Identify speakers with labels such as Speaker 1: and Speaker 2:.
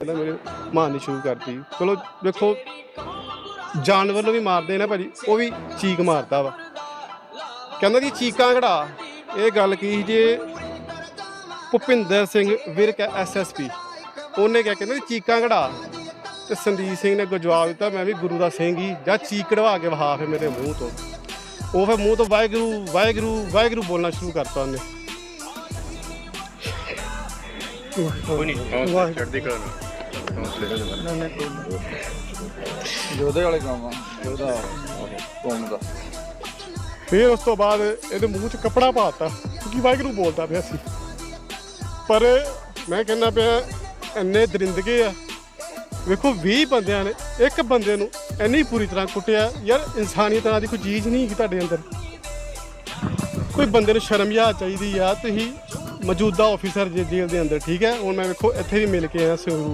Speaker 1: ਪਹਿਲਾਂ ਮੇਰੇ ਮਾਰਨੀ ਸ਼ੁਰੂ ਕਰਤੀ। ਚਲੋ ਵੇਖੋ ਜਾਨਵਰ ਨੂੰ ਵੀ ਮਾਰਦੇ ਨੇ ਭਾਜੀ ਉਹ ਵੀ ਚੀਕ ਮਾਰਦਾ ਵਾ। ਕਹਿੰਦਾ ਜੀ ਚੀਕਾਂ ਘੜਾ ਇਹ ਗੱਲ ਕੀ ਜੇ ਭੁਪਿੰਦਰ ਸਿੰਘ ਵਿਰਕ ਐਸਐਸਪੀ ਉਹਨੇ ਕਿਹਾ ਕਹਿੰਦਾ ਚੀਕਾਂ ਘੜਾ ਤੇ ਸੰਦੀਪ ਸਿੰਘ ਨੇ ਅੱਗੋਂ ਜਵਾਬ ਦਿੱਤਾ ਮੈਂ ਵੀ ਗੁਰੂ ਦਾ ਸਿੰਘ ਹੀ ਜਾਂ ਚੀਕ ਕਢਵਾ ਕੇ ਵਹਾ ਫੇ ਮੇਰੇ ਮੂੰਹ ਤੋਂ। ਉਹ ਫਿਰ ਮੂੰਹ ਤੋਂ ਵਾਹਿਗੁਰੂ ਵਾਹਿਗੁਰੂ ਵਾਹਿਗੁਰੂ ਬੋਲਣਾ ਸ਼ੁਰੂ ਕਰਤਾ ਉਹਨੇ।
Speaker 2: ਕੋਈ ਨਹੀਂ ਨਾਲ। ਹੌਸਲੇ
Speaker 3: ਯੋਧੇ ਵਾਲੇ ਕੰਮ ਆ ਯੋਧਾ ਕੌਮ ਦਾ
Speaker 1: ਫਿਰ ਉਸ ਤੋਂ ਬਾਅਦ ਇਹਦੇ ਮੂੰਹ 'ਚ ਕੱਪੜਾ ਪਾਤਾ ਕਿਉਂਕਿ ਵਾਹਿਗੁਰੂ ਬੋਲਦਾ ਪਿਆ ਸੀ। ਪਰ ਮੈਂ ਕਹਿੰਦਾ ਪਿਆ, ਇੰਨੇ ਦਰਿੰਦਗੇ ਆ। ਵੇਖੋ 20 ਬੰਦਿਆਂ ਨੇ, ਇੱਕ ਬੰਦੇ ਨੂੰ ਇੰਨੀ ਪੂਰੀ ਤਰ੍ਹਾਂ ਕੁੱਟਿਆ। ਯਾਰ, ਇਨਸਾਨੀਅਤ ਨਾਂ ਦੀ ਕੋਈ ਚੀਜ਼ ਨਹੀਂ ਹੈਗੀ ਤੁਹਾਡੇ ਅੰਦਰ। ਕੋਈ ਬੰਦੇ ਨੂੰ ਸ਼ਰਮ ਯਾ ਚਾਹੀਦੀ ਆ, ਤੁਸੀਂ ਮੌਜੂਦਾ ਆਫੀਸਰ ਜੇ ਜੇਲ੍ਹ ਦੇ ਅੰਦਰ, ਠੀਕ ਹੈ? ਹੁਣ ਮੈਂ ਵੇਖੋ, ਇੱਥੇ ਵੀ ਮਿਲ ਕੇ ਆਇਆ ਸੰਗਰੂਰ